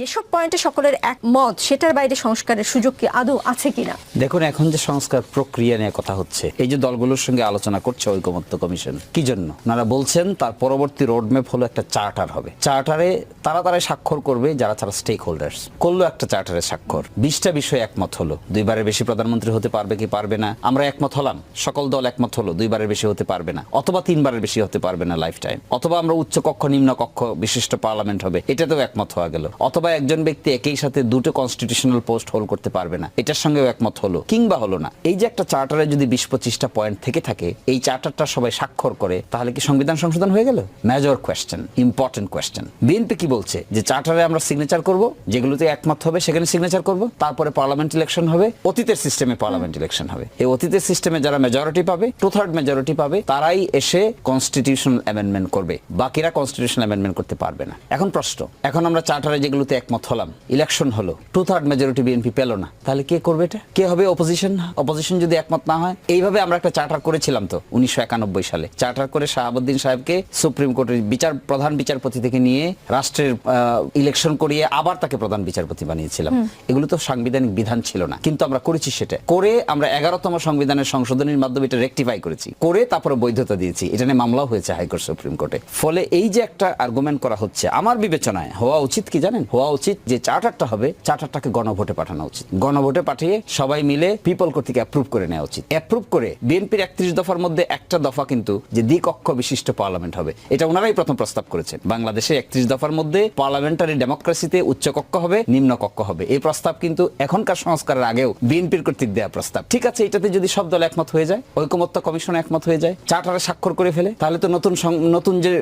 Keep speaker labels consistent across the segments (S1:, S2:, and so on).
S1: যেসব পয়েন্টে সকলের একমত, সেটার বাইরে সংস্কারের সুযোগ কি আদৌ আছে কিনা?
S2: দেখুন, এখন যে সংস্কার প্রক্রিয়া নিয়ে কথা হচ্ছে, এই যে দলগুলোর সঙ্গে আলোচনা করছে ঐকমত্য কমিশন, কি জন্য? ওনারা বলছেন, তার পরবর্তী রোডম্যাপ হলো একটা চার্টার হবে। চার্টারে তারা তারা স্বাক্ষর করবে, যারা তারা স্টেক হোল্ডার্স করল একটা চার্টারে স্বাক্ষর। বিশটা বিষয়ে একমত হলো। দুইবারের বেশি প্রধানমন্ত্রী হতে পারবে কি পারবে না? আমরা একমত হলাম। সকল দল একমত হলো, দুইবারের বেশি হতে পারবে না। অথবা তিনবারের বেশি হতে পারবে না লাইফ টাইম অথবা আমরা উচ্চ কক্ষ নিম্ন কক্ষ বিশিষ্ট পার্লামেন্ট হবে। এটাতেও একমত হওয়া গেল। অথবা একজন ব্যক্তি একই সাথে দুটো কনস্টিটিউশনাল পোস্ট হোল্ড করতে পারবে না। এটার সঙ্গেও একমত হলো। কিংবা হলো না। এই যে একটা চার্টারে যদি বিশ পঁচিশটা পয়েন্ট থেকে থাকে, এই চার্টারটা সবাই স্বাক্ষর করে, তাহলে কি সংবিধান সংশোধন হয়ে গেল? Major question important question BNP কি বলছে? যে চার্টারে আমরা সিগনেচার করব, যেগুলোতে একমত হবে, সেখানে সিগনেচার করব, তারপরে পার্লামেন্ট ইলেকশন হবে, অতীতের সিস্টেমে পার্লামেন্ট ইলেকশন হবে। এই অতীতের সিস্টেমে যারা মেজরিটি পাবে টু থার্ড মেজরিটি পাবে, তারাই এসে কনস্টিটিউশনাল অ্যামেন্ডমেন্ট করবে। বাকিরা কনস্টিটিউশনাল অ্যামেন্ডমেন্ট করতে পারবে না। এখন প্রশ্ন, এখন আমরা চার্টারে যেগুলোতে একমত হলাম। ইলেকশন হলো। টু থার্ড মেজরিটি বিএনপি পেল না। তাহলে কে করবে এটা? কে হবে অপোজিশন অপোজিশন যদি একমত না হয় এইভাবে আমরা একটা চার্টার করেছিলাম তো উনিশশো একানব্বই সালে। চার্টার করে শাহাবুদ্দিন সাহেবকে সুপ্রিম কোর্টের বিচার প্রধান বিচারপতি থেকে নিয়ে রাষ্ট্রের ইলেকশন করিয়ে আবার তাকে প্রধান বিচারপতি বানিয়েছিলাম। এগুলো তো সাংবিধানিক বিধান ছিল না। কিন্তু আমরা করেছি সেটা। করে আমরা এগারোতম সংবিধানের সংশোধনীর মাধ্যমে এটা রেকটিফাই করেছি। করে তারপরে বৈধতা দিয়েছি। এটা নিয়ে মামলাও হয়েছে হাইকোর্ট সুপ্রিম কোর্টে ফলে এই যে একটা আর্গুমেন্ট করা হচ্ছে আমার বিবেচনায় হওয়া উচিত কি জানেন? হওয়া উচিত যে চার্টারটা হবে, চার্টারটাকে গণভোটে পাঠানো উচিত। গণভোটে পাঠিয়ে সবাই মিলে পিপল কর্তৃক অ্যাপ্রুভ করে নেওয়া উচিত। অ্যাপ্রুভ করে বিএনপির একত্রিশ দফার মধ্যে একটা দফা কিন্তু যে দ্বিকক্ষ বিশিষ্ট পার্লামেন্ট হবে, এটা ওনারাই প্রথম প্রস্তাব করেছেন। বাংলাদেশে একত্রিশ দফার মধ্যে পার্লামেন্টারি ডেমোক্রেসিতে উচ্চ কক্ষ হবে নিম্ন কক্ষ হবে। এই প্রস্তাব কিন্তু এখনকার সংস্কারের আগেও বিএনপির কর্তৃক দেওয়া প্রস্তাব। ঠিক আছে, এটাতে যদি সব দল একমত হয়ে যায়, ঐকমত্য কমিশন একমত হয়ে যায়, চার্টারে স্বাক্ষর করে ফেলে, তাহলে তো নতুন নতুন যে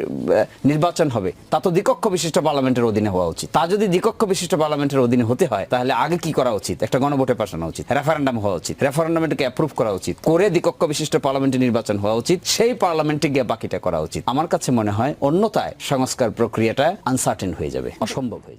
S2: নির্বাচন হবে, তা তো দ্বিকক্ষ বিশিষ্ট পার্লামেন্টের অধীনে হওয়া উচিত। তা যদি দ্বিকক্ষ বিশিষ্ট পার্লামেন্টের অধীনে হতে হয়, তাহলে আগে কি করা উচিত? একটা গণভোটে পাঠানো উচিত রেফারেন্ডাম হওয়া উচিত রেফারেন্ডামটাকে অ্যাপ্রুভ করা উচিত, করে দ্বিকক্ষ বিশিষ্ট পার্লামেন্টে নির্বাচন হওয়া উচিত, সেই পার্লামেন্টে গিয়ে বাকিটা করা উচিত। আমার কাছে মনে হয় অন্যতায় সংস্কার প্রক্রিয়াটা আনসার্টেন হয়ে যাবে, অসম্ভব হয়ে যাবে।